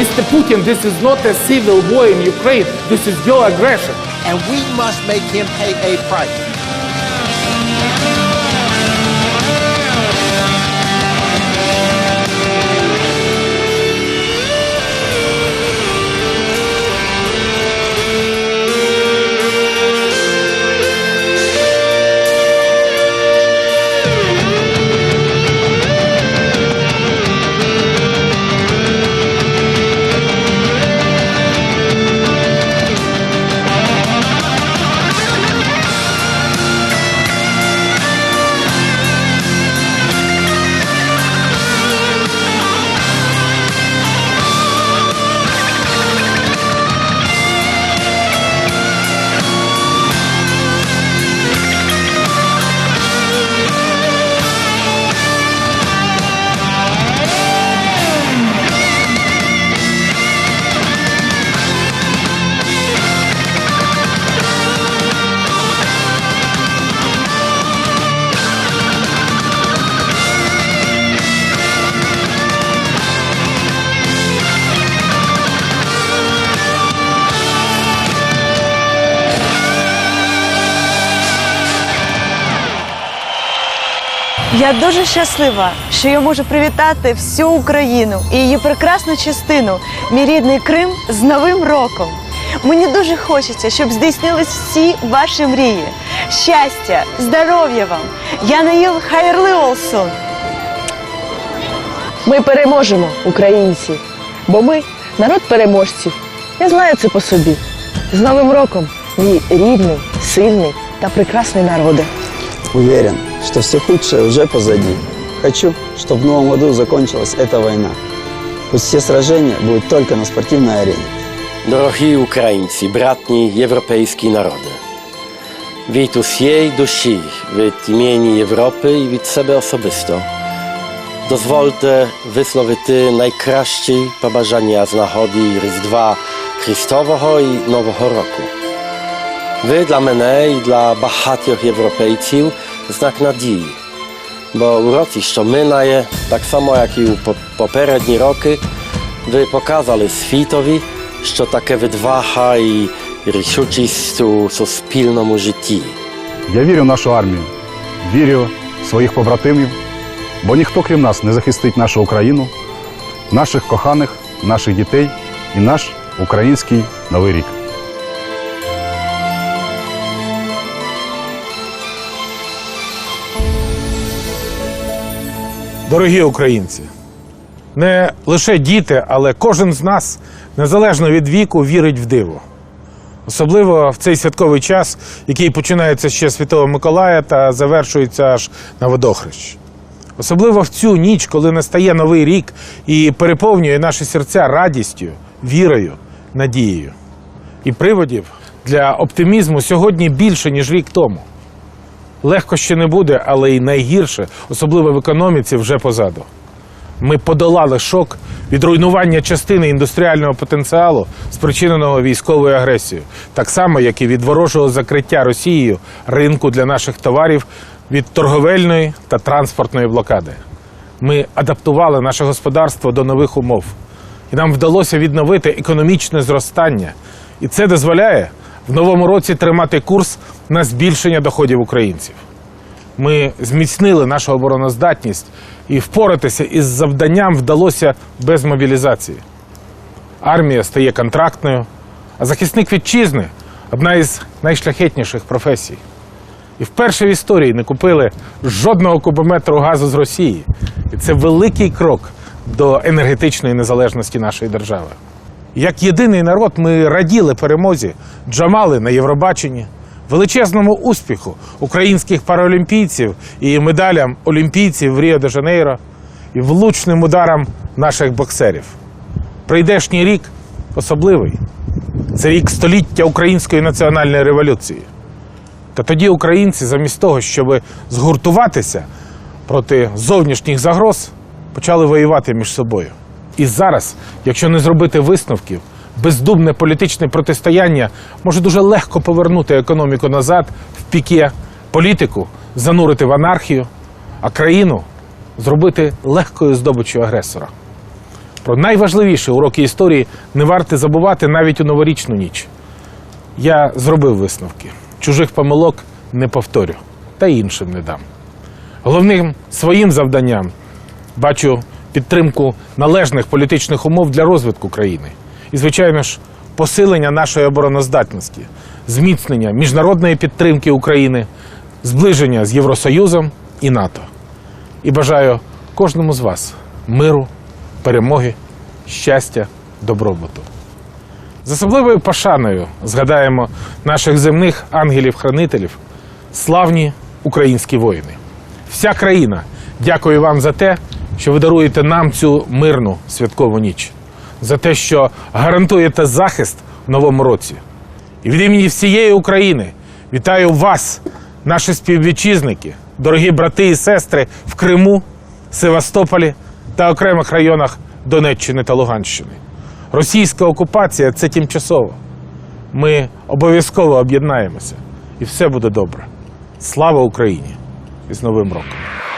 Mr. Putin, this is not a civil war in Ukraine. This is your aggression. And we must make him pay a price. Я дуже щаслива, що я можу привітати всю Україну і її прекрасну частину, мій рідний Крим, з Новим роком. Мені дуже хочеться, щоб здійснились всі ваші мрії. Щастя, здоров'я вам! Я Наїл Хайерли Олсон. Ми переможемо, українці, бо ми народ переможців. Я знаю це по собі. З Новим роком, мій рідний, сильний та прекрасний народе. Уверен, что все худшее уже позади. Хочу, чтобы в новом году закончилась эта война. Пусть все сражения будут только на спортивной арене. Дорогі українці, братні європейські народи. Від усієї душі, від імені Європи і від себе особисто. Дозвольте висловити найкращі побажання з нагоди Різдва Христового і Нового року. Ви для мене і для багатьох європейців у році, що минає, так само як і у по- попередні роки, ви показали світові, що таке відвага і рішучість у суспільному житті. Я вірю в нашу армію, вірю в своїх побратимів, бо ніхто крім нас не захистить нашу Україну, наших коханих, наших дітей і наш український новий рік. Дорогі українці, не лише діти, але кожен з нас, незалежно від віку, вірить в диво. Особливо в цей святковий час, який починається ще Святого Миколая та завершується аж на водохрещ. Особливо в цю ніч, коли настає новий рік і переповнює наші серця радістю, вірою, надією. І приводів для оптимізму сьогодні більше, ніж рік тому. Легко ще не буде, але й найгірше, особливо в економіці, вже позаду. Ми подолали шок від руйнування частини індустріального потенціалу, спричиненого військовою агресією, так само, як і від ворожого закриття Росією ринку для наших товарів від торговельної та транспортної блокади. Ми адаптували наше господарство до нових умов, і нам вдалося відновити економічне зростання. І це дозволяє в новому році тримати курс на збільшення доходів українців. Ми зміцнили нашу обороноздатність і впоратися із завданням вдалося без мобілізації. Армія стає контрактною, а захисник вітчизни одна із найшляхетніших професій. І вперше в історії не купили жодного кубометру газу з Росії. І це великий крок до енергетичної незалежності нашої держави. Як єдиний народ ми раділи перемозі Джамали на Євробаченні, величезному успіху українських паралімпійців і медалям олімпійців в Ріо-де-Жанейро, і влучним ударам наших боксерів. Прийдешній рік особливий. Це рік століття української національної революції. Та тоді українці, замість того, щоб згуртуватися проти зовнішніх загроз, почали воювати між собою. І зараз, якщо не зробити висновків, бездумне політичне протистояння може дуже легко повернути економіку назад в піке, політику занурити в анархію, а країну зробити легкою здобиччю агресора. Про найважливіші уроки історії не варто забувати навіть у новорічну ніч. Я зробив висновки. Чужих помилок не повторю та іншим не дам. Головним своїм завданням бачу підтримку належних політичних умов для розвитку країни. І, звичайно ж, посилення нашої обороноздатності, зміцнення міжнародної підтримки України, зближення з Євросоюзом і НАТО. І бажаю кожному з вас миру, перемоги, щастя, добробуту. З особливою пошаною згадаємо наших земних ангелів-хранителів, славні українські воїни. Вся країна дякує вам за те, що ви даруєте нам цю мирну святкову ніч, за те, що гарантуєте захист в новому році. І від імені всієї України вітаю вас, наші співвітчизники, дорогі брати і сестри в Криму, Севастополі та окремих районах Донеччини та Луганщини. Російська окупація це тимчасово. Ми обов'язково об'єднаємося, і все буде добре. Слава Україні! І з Новим роком!